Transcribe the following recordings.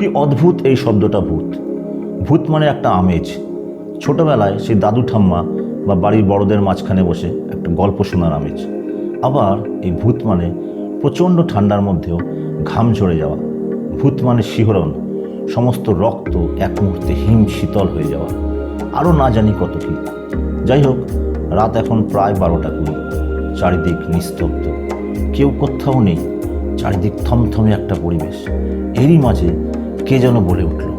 কি অদ্ভুত এই শব্দটা ভূত? ভূত মানে একটা আমেজ। ছোটবেলায় সেই দাদু ঠাম্মা বা বাড়ির বড়দের মাঝখানে বসে একটা গল্প শোনার আমেজ। আবার এই ভূত মানে প্রচণ্ড ঠান্ডার মধ্যেও ঘাম ঝরে যাওয়া। ভূত মানে শিহরণ, সমস্ত রক্ত এক মুহূর্তে হিম শীতল হয়ে যাওয়া। আরও না জানি কত কি। যাই হোক, রাত এখন প্রায় বারোটা কুড়ি। চারিদিক নিস্তব্ধ। কেউ কোথাও নেই। চারিদিক থমথমে একটা পরিবেশ। এরই মাঝে কে যেন বলে উঠল?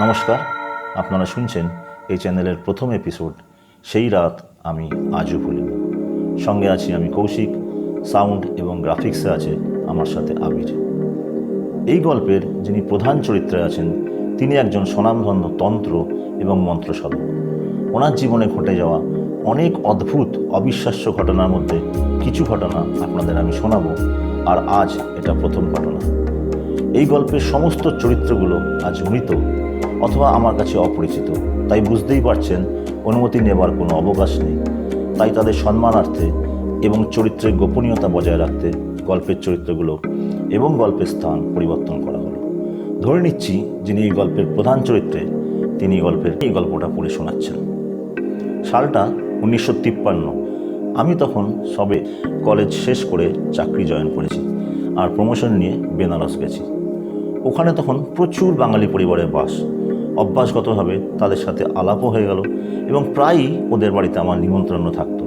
নমস্কার আপনারা শুনছেন এই চ্যানেলের প্রথম এপিসোড সেই রাত আমি আজও ভুলিনি সঙ্গে আছি আমি কৌশিক সাউন্ড এবং গ্রাফিক্সে আছে আমার সাথে আবির। এই গল্পের যিনি প্রধান চরিত্রে আছেন তিনি একজন স্বনামধন্য তন্ত্র এবং মন্ত্রসাধক। ওনার জীবনে ঘটে যাওয়া অনেক অদ্ভুত, অবিশ্বাস্য ঘটনার মধ্যে কিছু ঘটনা আপনাদের আমি শোনাবো, আর আজ এটা প্রথম ঘটনা। এই গল্পের সমস্ত চরিত্রগুলো আজ মৃত, অথবা আমার কাছে অপরিচিত। তাই বুঝতেই পারছেন, অনুমতি নেবার কোনো অবকাশ নেই। তাই তাদের সম্মানার্থে এবং চরিত্রের গোপনীয়তা বজায় রাখতে গল্পের চরিত্রগুলো এবং গল্পের স্থান পরিবর্তন করা হলো। ধরে নিচ্ছি, যিনি এই গল্পের প্রধান চরিত্রে, তিনি গল্পের এই গল্পটা পড়ে শোনাচ্ছেন। সালটা উনিশশো তিপ্পান্ন। আমি তখন সবে কলেজ শেষ করে চাকরি জয়েন করেছি আর প্রমোশন নিয়ে বেনারস গেছি। ওখানে তখন প্রচুর বাঙালি পরিবারের বাস। অভ্যাসগতভাবে তাদের সাথে আলাপও হয়ে গেল এবং প্রায়ই ওদের বাড়িতে আমার নিমন্ত্রণ থাকতো।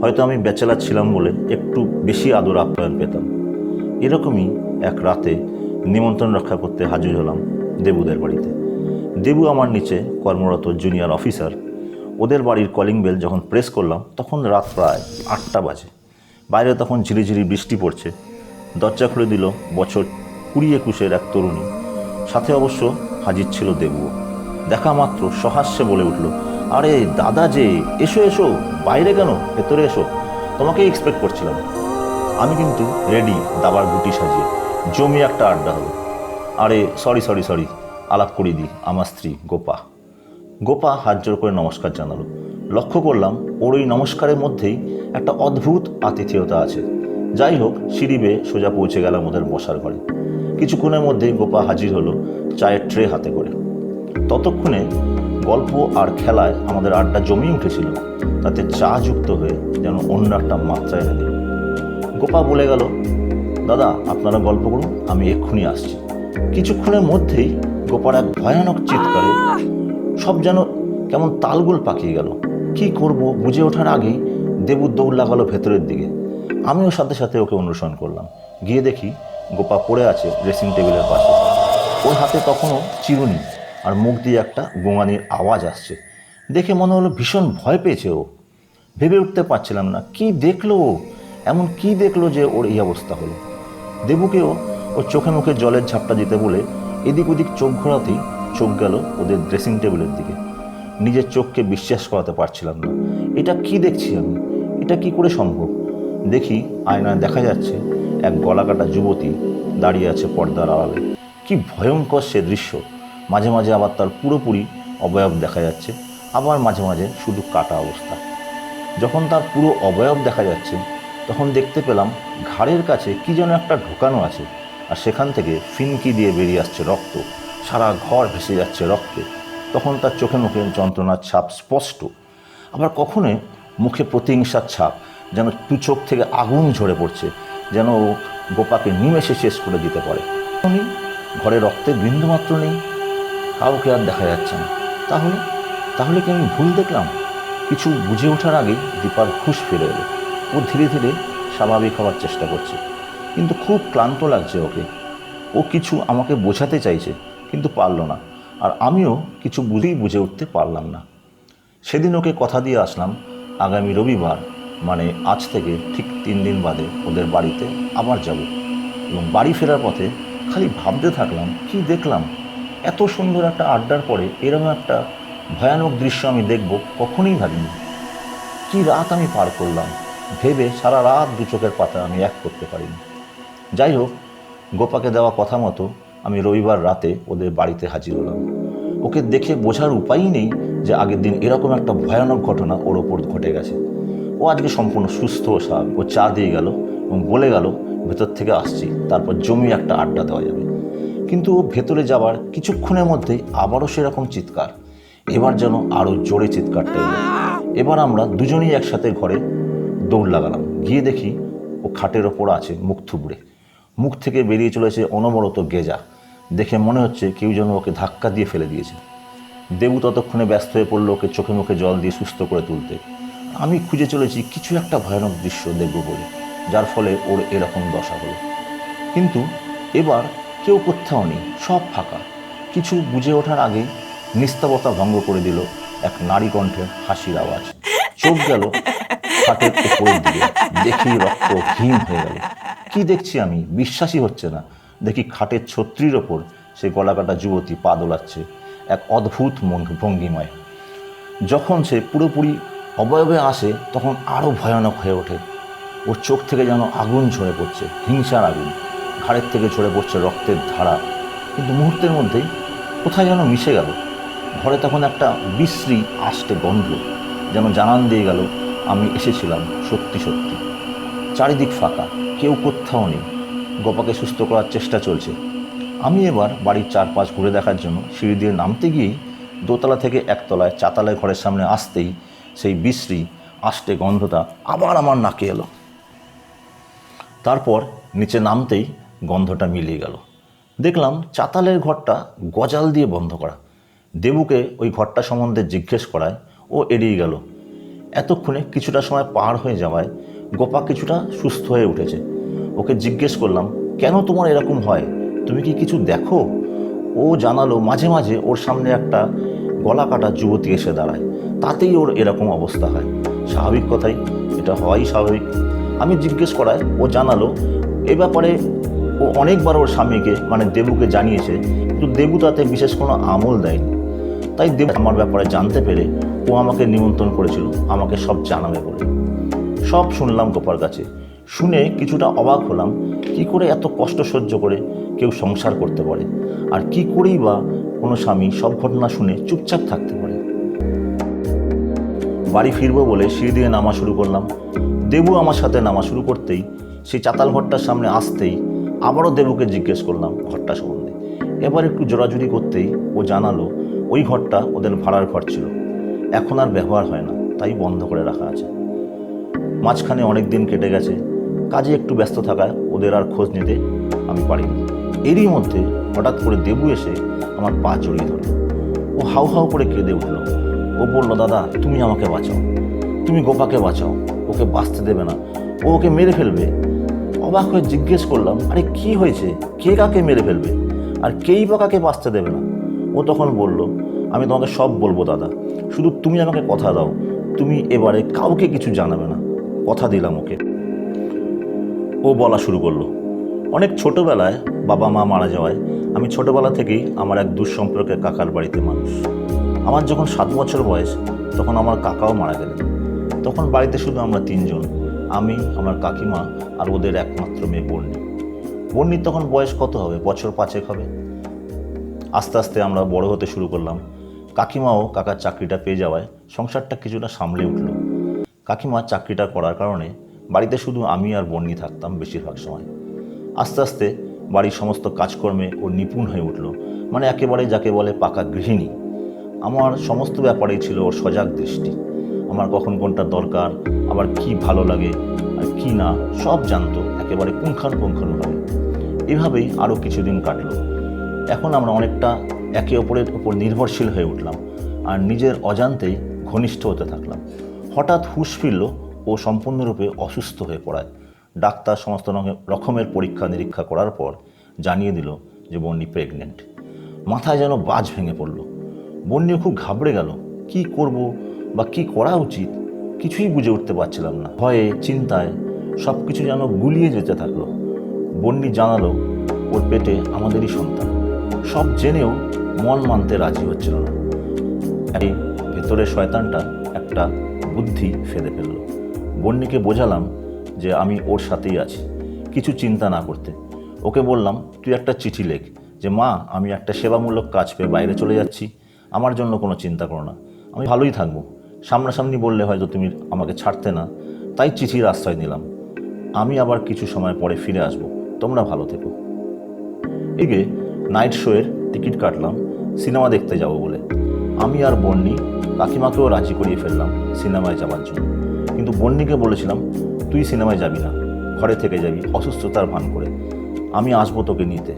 হয়তো আমি ব্যাচেলার ছিলাম বলে একটু বেশি আদর আপ্যায়ন পেতাম। এরকমই এক রাতে নিমন্ত্রণ রক্ষা করতে হাজির হলাম দেবুদের বাড়িতে। দেবু আমার নিচে কর্মরত জুনিয়র অফিসার ওদের বাড়ির কলিং বেল যখন প্রেস করলাম, তখন রাত প্রায় আটটা বাজে। বাইরে তখন ঝিরিঝিরি বৃষ্টি পড়ছে। দরজা খুলে দিল বছর কুড়ি একুশের এক তরুণী। সাথে অবশ্য হাজির ছিল দেবুও। দেখা মাত্র সহাস্যে বলে উঠল, আরে দাদা যে, এসো এসো, বাইরে কেন? ভেতরে এসো। তোমাকেই এক্সপেক্ট করছিলাম। আমি কিন্তু রেডি দাবার গুটি সাজিয়ে, জমি একটা আড্ডা হবে আরে সরি সরি সরি আলাপ করিয়ে দিই, আমার স্ত্রী গোপা। গোপা হাত জোর করে নমস্কার জানালো। লক্ষ্য করলাম ওর ওই নমস্কারের মধ্যেই একটা অদ্ভুত আতিথেয়তা আছে। যাই হোক, সিঁড়ি বেয়ে সোজা পৌঁছে গেলাম ওদের বসার ঘরে। কিছুক্ষণের মধ্যেই গোপা হাজির হলো চায়ের ট্রে হাতে করে। ততক্ষণে গল্প আর খেলায় আমাদের আড্ডা জমিয়ে উঠেছিল। তাতে চা যুক্ত হয়ে যেন অন্য একটা মাত্রা এনে দিল গোপা বলে গেল, দাদা, আপনারা গল্প করুন, আমি এক্ষুনি আসছি। কিছুক্ষণের মধ্যেই গোপার এক ভয়ানক চিৎকারে সব যেন কেমন তালগোল পাকিয়ে গেল। কি করব বুঝে ওঠার আগেই দেবু দৌড় লাগালো ভেতরের দিকে। আমিও সাথে সাথে ওকে অনুসরণ করলাম। গিয়ে দেখি গোপা পড়ে আছে ড্রেসিং টেবিলের পাশে। ওর হাতে তখনও চিরুনি আর মুখ দিয়ে একটা গোঙানির আওয়াজ আসছে। দেখে মনে হলো ভীষণ ভয় পেয়েছে ও। ভেবে উঠতে পারছিলাম না, কি দেখল ও? এমন কি দেখল যে ওর এই অবস্থা হলো? দেবুকেও ওর চোখে মুখে জলের ঝাপটা দিতে বলে এদিক ওদিক চোখ ঘোরাতেই চোখ গেল ওদের ড্রেসিং টেবিলের দিকে। নিজের চোখকে বিশ্বাস করাতে পারছিলাম না। এটা কি দেখছি আমি? এটা কি করে সম্ভব? দেখি আয়নায় দেখা যাচ্ছে এক গলাকাটা যুবতী দাঁড়িয়ে আছে পর্দার আড়ালে। কি ভয়ঙ্কর সে দৃশ্য। মাঝে মাঝে আবার তার পুরোপুরি অবয়ব দেখা যাচ্ছে। আবার মাঝে মাঝে শুধু কাটা অবস্থা। যখন তার পুরো অবয়ব দেখা যাচ্ছে, তখন দেখতে পেলাম ঘাড়ের কাছে কি যেন একটা ঢোকানো আছে। আর সেখান থেকে ফিনকি দিয়ে বেরিয়ে আসছে রক্ত। সারা ঘর ভেসে যাচ্ছে রক্তে। তখন তার চোখে মুখে যন্ত্রণার ছাপ স্পষ্ট। আবার কখনো মুখে প্রতিহিংসার ছাপ, যেন দু চোখ থেকে আগুন ঝরে পড়ছে, যেন গোপাকে নিমেষে শেষ করে দিতে পারে। নেই ঘরে রক্তের বিন্দুমাত্র নেই। কাউকে আর দেখা যাচ্ছে না। তাহলে তাহলে কি আমি ভুল দেখলাম? কিছু বুঝে ওঠার আগেই দীপার হুঁশ ফিরে এলো। ও ধীরে ধীরে স্বাভাবিক হওয়ার চেষ্টা করছে। কিন্তু খুব ক্লান্ত লাগছে ওকে। ও কিছু আমাকে বোঝাতে চাইছে। কিন্তু পারল না। আর আমিও কিছু বুঝেই বুঝে উঠতে পারলাম না। সেদিন ওকে কথা দিয়ে আসলাম, আগামী রবিবার মানে আজ থেকে ঠিক তিন দিন বাদে ওদের বাড়িতে আবার যাব। এবং বাড়ি ফেরার পথে খালি ভাবতে থাকলাম, কি দেখলাম? এত সুন্দর একটা আড্ডার পরে এরকম একটা ভয়ানক দৃশ্য আমি দেখব কখনোই ভাবিনি। কি রাত আমি পার করলাম? ভেবে সারা রাত দু চোখের পাতা আমি এক করতে পারিনি। যাই হোক, গোপাকে দেওয়া কথা মতো আমি রবিবার রাতে ওদের বাড়িতে হাজির হলাম। ওকে দেখে বোঝার উপায়ই নেই যে আগের দিন এরকম একটা ভয়ানক ঘটনা ওর ওপর ঘটে গেছে। ও আজকে সম্পূর্ণ সুস্থ ও স্বাভাবিক। ও চা দিয়ে গেল এবং বলে গেল, ভেতর থেকে আসছি, তারপর জমি একটা আড্ডা দেওয়া যাবে। কিন্তু ও ভেতরে যাওয়ার কিছুক্ষণের মধ্যেই আবারও সেরকম চিৎকার। এবার যেন আরও জোরে চিৎকারটা এলো। এবার আমরা দুজনেই একসাথে ঘরে দৌড় লাগালাম। গিয়ে দেখি ও খাটের ওপর আছে মুখ থুবড়ে। মুখ থেকে বেরিয়ে চলেছে অনবরত গেজা। দেখে মনে হচ্ছে কেউ যেন ওকে ধাক্কা দিয়ে ফেলে দিয়েছে। দেবু ততক্ষণে ব্যস্ত হয়ে পড়ল ওকে চোখে মুখে জল দিয়ে সুস্থ করে তুলতে। আমি খুঁজে চলেছি কিছু একটা ভয়ানক দৃশ্য দেখব বলে, যার ফলে ওর এরকম দশা হলো। কিন্তু এবার কেউ কোথাও নেই, সব ফাঁকা। কিছু বুঝে ওঠার আগে নিস্তবতা ভঙ্গ করে দিল এক নারী কণ্ঠের হাসির আওয়াজ। চোখ গেল খাটের উপরের দিকে। দেখি রক্ত হিম হয়ে গেল। কি দেখছি আমি? বিশ্বাসই হচ্ছে না। দেখি খাটের ছত্রির ওপর সে গলাকাটা যুবতী পা দোলাচ্ছে। এক অদ্ভুত ভঙ্গিমায়। যখন সে পুরোপুরি অবয়বে আসে, তখন আরও ভয়ানক হয়ে ওঠে। ওর চোখ থেকে যেন আগুন ঝরে পড়ছে, হিংসার আগুন। ঘাড়ের থেকে ঝরে পড়ছে রক্তের ধারা। কিন্তু মুহূর্তের মধ্যেই কোথায় যেন মিশে গেল। ঘরে তখন একটা বিশ্রী আষ্টে গন্ধ যেন জানান দিয়ে গেল আমি এসেছিলাম সত্যি সত্যি। চারিদিক ফাঁকা, কেউ কোথাও নেই। গোপাকে সুস্থ করার চেষ্টা চলছে। আমি এবার বাড়ির চারপাশ ঘুরে দেখার জন্য সিঁড়ি দিয়ে নামতে গিয়েই দোতলা থেকে একতলায় চাতালের ঘরের সামনে আসতেই সেই বিশ্রী, আষ্টে গন্ধটা আবার আমার নাকে এলো। তারপর নিচে নামতেই গন্ধটা মিলিয়ে গেল। দেখলাম চাতালের ঘরটা গজাল দিয়ে বন্ধ করা। দেবুকে ওই ঘরটা সম্বন্ধে জিজ্ঞেস করায় ও এড়িয়ে গেল। এতক্ষণে কিছুটা সময় পার হয়ে যাওয়ায় গোপা কিছুটা সুস্থ হয়ে উঠেছে। ওকে জিজ্ঞেস করলাম, কেন তোমার এরকম হয়? তুমি কি কিছু দেখো? ও জানালো, মাঝে মাঝে ওর সামনে একটা গলা কাটা যুবতী এসে দাঁড়ায়। তাতেই ওর এরকম অবস্থা হয়। স্বাভাবিক কথাই, এটা হওয়াই স্বাভাবিক। আমি জিজ্ঞেস করায়, ও জানালো, এ ব্যাপারে ও অনেকবার ওর স্বামীকে মানে দেবুকে জানিয়েছে, কিন্তু দেবু তাতে বিশেষ কোনো আমল দেয়নি। তাই দেবু আমার ব্যাপারে জানতে পেরে ও আমাকে নিমন্ত্রণ করেছিল, আমাকে সব জানাবে বলে। সব শুনলাম গোপার কাছে। শুনে কিছুটা অবাক হলাম, কি করে এত কষ্ট সহ্য করে কেউ সংসার করতে পারে? আর কি করেই বা কোনো স্বামী সব ঘটনা শুনে চুপচাপ থাকতে পারে? বাড়ি ফিরবো বলে সিঁড়ি দিয়ে নামা শুরু করলাম। দেবু আমার সাথে নামা শুরু করতেই সেই চাতাল ঘরটার সামনে আসতেই আবারও দেবুকে জিজ্ঞেস করলাম ঘরটা সম্বন্ধে। এবার একটু জোরাজুরি করতেই ও জানালো ওই ঘরটা ওদের ভাড়ার ঘর ছিল। এখন আর ব্যবহার হয় না, তাই বন্ধ করে রাখা আছে। মাঝখানে অনেক দিন কেটে গেছে, কাজে একটু ব্যস্ত থাকায় ওদের আর খোঁজ নিতে আমি পারিনি। এরই মধ্যে হঠাৎ করে দেবু এসে আমার পা জড়িয়ে ধরল ও হাউ হাউ করে কেঁদে উঠল। ও বলল, দাদা, তুমি আমাকে বাঁচাও। তুমি গোপাকে বাঁচাও। ওকে বাঁচতে দেবে না। ও ওকে মেরে ফেলবে। অবাক হয়ে জিজ্ঞেস করলাম, আরে কি হয়েছে? কে কাকে মেরে ফেলবে? আর কেই বা কাকে বাঁচতে দেবে না? ও তখন বলল, আমি তোমাকে সব বলব, দাদা। শুধু তুমি আমাকে কথা দাও। তুমি এবারে কাউকে কিছু জানাবে না। কথা দিলাম ওকে। ও বলা শুরু করল। অনেক ছোটোবেলায় বাবা মা মারা যাওয়ায় আমি ছোটবেলা থেকেই আমার এক দুঃসম্পর্কের কাকার বাড়িতে মানুষ। আমার যখন সাত বছর বয়স, তখন আমার কাকাও মারা গেলেন। তখন বাড়িতে শুধু আমরা তিনজন, আমি, আমার কাকিমা আর ওদের একমাত্র মেয়ে বর্ণি বর্ণির তখন বয়স কত হবে? বছর পাঁচেক হবে? আস্তে আস্তে আমরা বড় হতে শুরু করলাম। কাকিমাও কাকার চাকরিটা পেয়ে যাওয়ায় সংসারটা কিছুটা সামলে উঠল। কাকিমা চাকরিটা করার কারণে বাড়িতে শুধু আমি আর বন্নি থাকতাম বেশিরভাগ সময়। আস্তে আস্তে বাড়ির সমস্ত কাজকর্মে ও নিপুণ হয়ে উঠল। মানে একেবারে যাকে বলে পাকা গৃহিণী। আমার সমস্ত ব্যাপারেই ছিল ওর সজাগ দৃষ্টি। আমার কখন কোনটা দরকার, আবার কি ভালো লাগে, আর কি না, সব জানতো, একেবারে পুঙ্খানুপুঙ্খানুভাবে। এভাবেই আরও কিছুদিন কাটলো। এখন আমরা অনেকটা একে অপরের উপর নির্ভরশীল হয়ে উঠলাম আর নিজের অজান্তেই ঘনিষ্ঠ হতে থাকলাম। হঠাৎ হুঁশ ফিরল ও সম্পূর্ণরূপে অসুস্থ হয়ে পড়ায়। ডাক্তার সমস্ত রকমের পরীক্ষা নিরীক্ষা করার পর জানিয়ে দিল যে বন্নি প্রেগনেন্ট মাথায় যেন বাজ ভেঙে পড়ল। বন্নিও খুব ঘাবড়ে গেল। কি করব বা কি করা উচিত? কিছুই বুঝে উঠতে পারছিলাম না। ভয়ে, চিন্তায় সব কিছু যেন গুলিয়ে যেতে থাকল। বন্নি জানালো, ওর পেটে আমাদেরই সন্তান। সব জেনেও মন মানতে রাজি হচ্ছিল না। এই ভেতরের শয়তানটা একটা বুদ্ধি ফেলে ফেলল। বন্নিকে বোঝালাম যে আমি ওর সাথেই আছি, কিছু চিন্তা না করতে। ওকে বললাম, তুই একটা চিঠি লেখ যে, মা, আমি একটা সেবামূলক কাজ পেয়ে বাইরে চলে যাচ্ছি। আমার জন্য কোনো চিন্তা করো না। আমি ভালোই থাকব। সামনাসামনি বললে হয়তো তুমি আমাকে ছাড়তে না। তাই চিঠির আশ্রয় নিলাম। আমি আবার কিছু সময় পরে ফিরে আসব। তোমরা ভালো থেকো। এগে নাইট শোয়ের টিকিট কাটলাম, সিনেমা দেখতে যাব বলে। আমি আর বন্নি কাকিমাকেও রাজি করিয়ে ফেললাম সিনেমায় যাওয়ার জন্য। কিন্তু বন্নিকে বলেছিলাম, তুই সিনেমায় যাবি না, ঘরে থেকে যাবি, অসুস্থতার ভান করে। আমি আসব তোকে নিতে।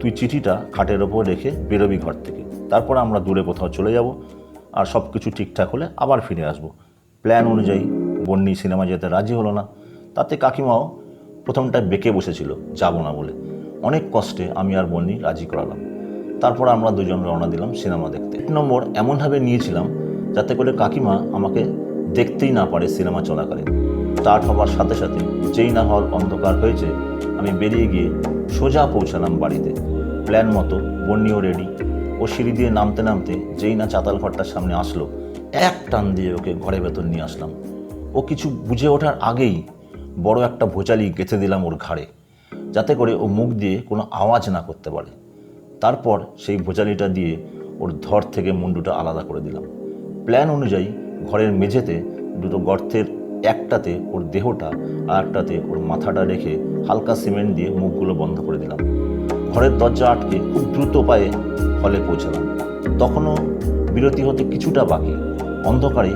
তুই চিঠিটা খাটের ওপর রেখে বেরোবি ঘর থেকে। তারপর আমরা দূরে কোথাও চলে যাব আর সব কিছু ঠিকঠাক হলে আবার ফিরে আসব। প্ল্যান অনুযায়ী বন্নি সিনেমা যেতে রাজি হলো না। তাতে কাকিমাও প্রথমটায় বেঁকে বসেছিল, যাব না বলে। অনেক কষ্টে আমি আর বন্নি রাজি করালাম। তারপর আমরা দুজন রওনা দিলাম সিনেমা দেখতে। এক নম্বর এমনভাবে নিয়েছিলাম যাতে করে কাকিমা আমাকে দেখতেই না পারে সিনেমা চলাকালীন স্টার্ট হবার সাথে সাথে যেই না হল অন্ধকার হয়েছে, আমি বেরিয়ে গিয়ে সোজা পৌঁছালাম বাড়িতে। প্ল্যান মতো বন্নিও রেডি। ও সিঁড়ি দিয়ে নামতে নামতে যেই না চাতাল ঘরটার সামনে আসলো, এক টান দিয়ে ওকে ঘরে ভেতর নিয়ে আসলাম। ও কিছু বুঝে ওঠার আগেই বড় একটা ভোচালি গেঁথে দিলাম ওর ঘাড়ে। যাতে করে ও মুখ দিয়ে কোনো আওয়াজ না করতে পারে। তারপর সেই ভোজালিটা দিয়ে ওর ধর থেকে মুন্ডুটা আলাদা করে দিলাম। প্ল্যান অনুযায়ী ঘরের মেঝেতে দুটো গর্তের একটাতে ওর দেহটা আর একটাতে ওর মাথাটা রেখে হালকা সিমেন্ট দিয়ে মুখগুলো বন্ধ করে দিলাম। ঘরের দরজা আটকে খুব দ্রুত পায়ে হলে পৌঁছালাম। তখনও বিরতি হতে কিছুটা বাকি। অন্ধকারে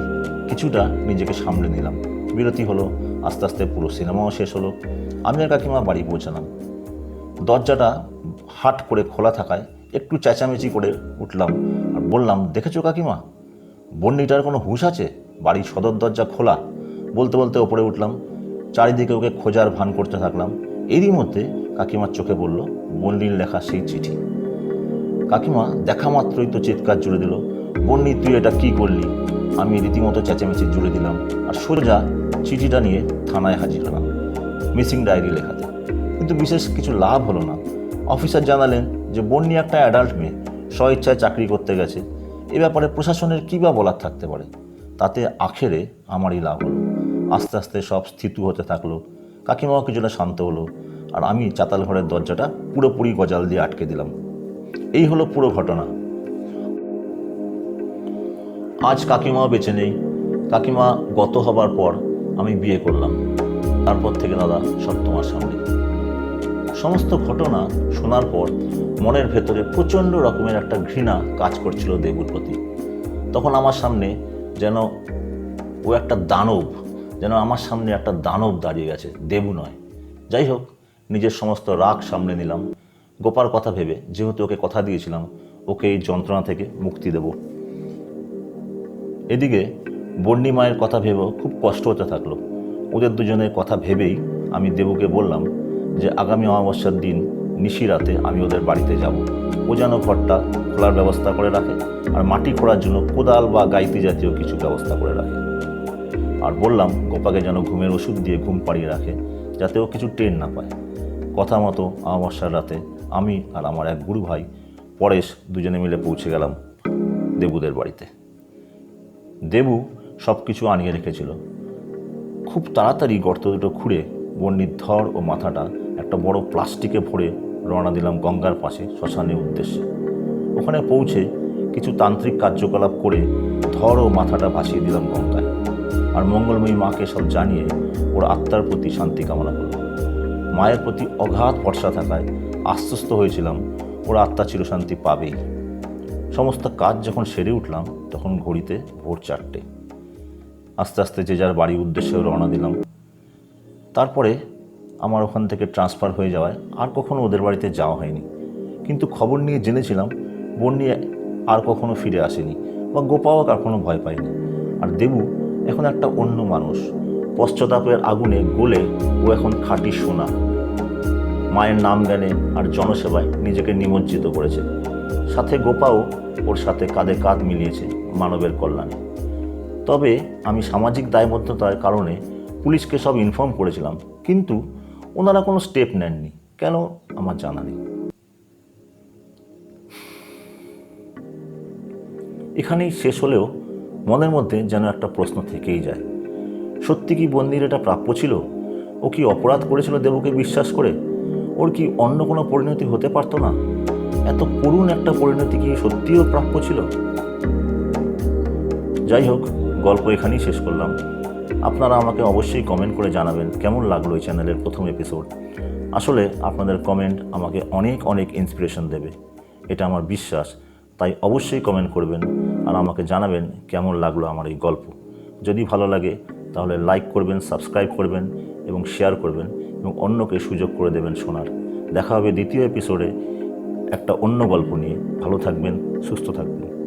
কিছুটা নিজেকে সামলে নিলাম। বিরতি হলো, আস্তে আস্তে পুরো সিনেমাও শেষ হলো। আমি আর কাকিমা বাড়ি পৌঁছালাম। দরজাটা হাট করে খোলা থাকায় একটু চেঁচামেচি করে উঠলাম আর বললাম, দেখেছ কাকিমা? বন্ডিটার কোনো হুঁশ আছে? বাড়ির সদর দরজা খোলা। বলতে বলতে ওপরে উঠলাম, চারিদিকে ওকে খোঁজার ভান করতে থাকলাম। এরই মধ্যে কাকিমার চোখে বলল বন্ডির লেখা সেই চিঠি। কাকিমা দেখা মাত্রই তো চিৎকার জুড়ে দিল বন্নি তুই এটা কী করলি? আমি রীতিমতো চেঁচামেচি জুড়ে দিলাম আর সোজা চিঠিটা নিয়ে থানায় হাজির হলাম। মিসিং ডায়েরি লেখাতে কিন্তু বিশেষ কিছু লাভ হলো না। অফিসার জানালেন যে বন্নি একটা অ্যাডাল্ট মেয়ে, স্বইচ্ছায় চাকরি করতে গেছে। এ ব্যাপারে প্রশাসনের কী বা বলার থাকতে পারে? তাতে আখেরে আমারই লাভ হলো। আস্তে আস্তে সব স্থিতু হতে থাকল। কাকিমাও কিছুটা শান্ত হলো। আর আমি চাতাল ঘরের দরজাটা পুরোপুরি গজাল দিয়ে আটকে দিলাম। এই হলো পুরো ঘটনা। আজ কাকিমাও বেঁচে নেই। কাকিমা গত হবার পর আমি বিয়ে করলাম। তারপর থেকে দাদা, সব তোমার সামনে। সমস্ত ঘটনা শোনার পর মনের ভেতরে প্রচণ্ড রকমের একটা ঘৃণা কাজ করছিল দেবুর প্রতি। তখন আমার সামনে যেন ও একটা দানব, যেন আমার সামনে একটা দানব দাঁড়িয়ে গেছে, দেবু নয়। যাই হোক, নিজের সমস্ত রাগ সামনে নিলাম। গোপার কথা ভেবে যেহেতু ওকে কথা দিয়েছিলাম, ওকে এই যন্ত্রণা থেকে মুক্তি দেব। এদিকে বন্ডি মায়ের কথা ভেবেও খুব কষ্ট হতে থাকল। ওদের দুজনের কথা ভেবেই আমি দেবুকে বললাম যে আগামী অমাবস্যার দিন নিশি রাতে আমি ওদের বাড়িতে যাব। ও যেন ঘরটা খোলার ব্যবস্থা করে রাখে আর মাটি খোঁড়ার জন্য কোদাল বা গাইতি জাতীয় কিছু ব্যবস্থা করে রাখে। আর বললাম, গোপাকে যেন ঘুমের ওষুধ দিয়ে ঘুম পাড়িয়ে রাখে যাতে ও কিছু টেন না পায়। কথা মতো অমাবস্যার রাতে আমি আর আমার এক গুরু ভাই পরেশ দুজনে মিলে পৌঁছে গেলাম দেবুদের বাড়িতে। দেবু সব কিছু আনিয়ে রেখেছিল। খুব তাড়াতাড়ি গর্ত দুটো খুঁড়ে বন্ডির ধর ও মাথাটা একটা বড় প্লাস্টিকে ভরে রওনা দিলাম গঙ্গার পাশে শ্মশানের উদ্দেশ্যে। ওখানে পৌঁছে কিছু তান্ত্রিক কার্যকলাপ করে ধর ও মাথাটা ভাসিয়ে দিলাম গঙ্গায়। আর মঙ্গলময়ী মাকে সব জানিয়ে ওর আত্মার প্রতি শান্তি কামনা করল মায়ের প্রতি অগাধ ভরসা থাকায় আশ্বস্ত হয়েছিলাম ওর আত্মা চিরশান্তি পাবেই। সমস্ত কাজ যখন সেরে উঠলাম, তখন ঘড়িতে ভোর চারটে। আস্তে আস্তে যে যার বাড়ির উদ্দেশ্যে রওনা দিলাম। তারপরে আমার ওখান থেকে ট্রান্সফার হয়ে যাওয়ায় আর কখনো ওদের বাড়িতে যাওয়া হয়নি। কিন্তু খবর নিয়ে জেনেছিলাম বন্যি আর কখনো ফিরে আসেনি বা গোপাও কখনো ভয় পায়নি। আর দেবু এখন একটা অন্য মানুষ। পশ্চাতাপের আগুনে গলে ও এখন খাঁটি সোনা। মায়ের নাম জ্ঞানে আর জনসেবায় নিজেকে নিমজ্জিত করেছে। সাথে গোপাও ওর সাথে কাঁধে কাঁধ মিলিয়েছে মানবের কল্যাণে। তবে আমি সামাজিক দায়বদ্ধতার কারণে পুলিশকে সব ইনফর্ম করেছিলাম, কিন্তু ওনারা কোনো স্টেপ নেননি। কেন? আমার জানা নেই। এখানেই শেষ হলেও মনের মধ্যে যেন একটা প্রশ্ন থেকেই যায়। সত্যি কি বন্দির এটা প্রাপ্য ছিল? ও কি অপরাধ করেছিল দেবকে বিশ্বাস করে? ওর কি অন্য কোনো পরিণতি হতে পারতো না? এত করুণ একটা পরিণতি কি সত্যিও প্রাপ্য ছিল? যাই হোক গল্প এখানেই শেষ করলাম। আপনারা আমাকে অবশ্যই কমেন্ট করে জানাবেন কেমন লাগল এই চ্যানেলের প্রথম এপিসোড আসলে আপনাদের কমেন্ট আমাকে অনেক অনেক ইন্সপিরেশন দেবে। এটা আমার বিশ্বাস। তাই অবশ্যই কমেন্ট করবেন আর আমাকে জানাবেন কেমন লাগল আমার এই গল্প। যদি ভালো লাগে, তাহলে লাইক করবেন সাবস্ক্রাইব করবেন এবং শেয়ার করবেন এবং অন্যকে সুযোগ করে দেবেন শোনার। দেখা হবে দ্বিতীয় এপিসোডে একটা অন্য গল্প নিয়ে। ভালো থাকবেন, সুস্থ থাকবেন।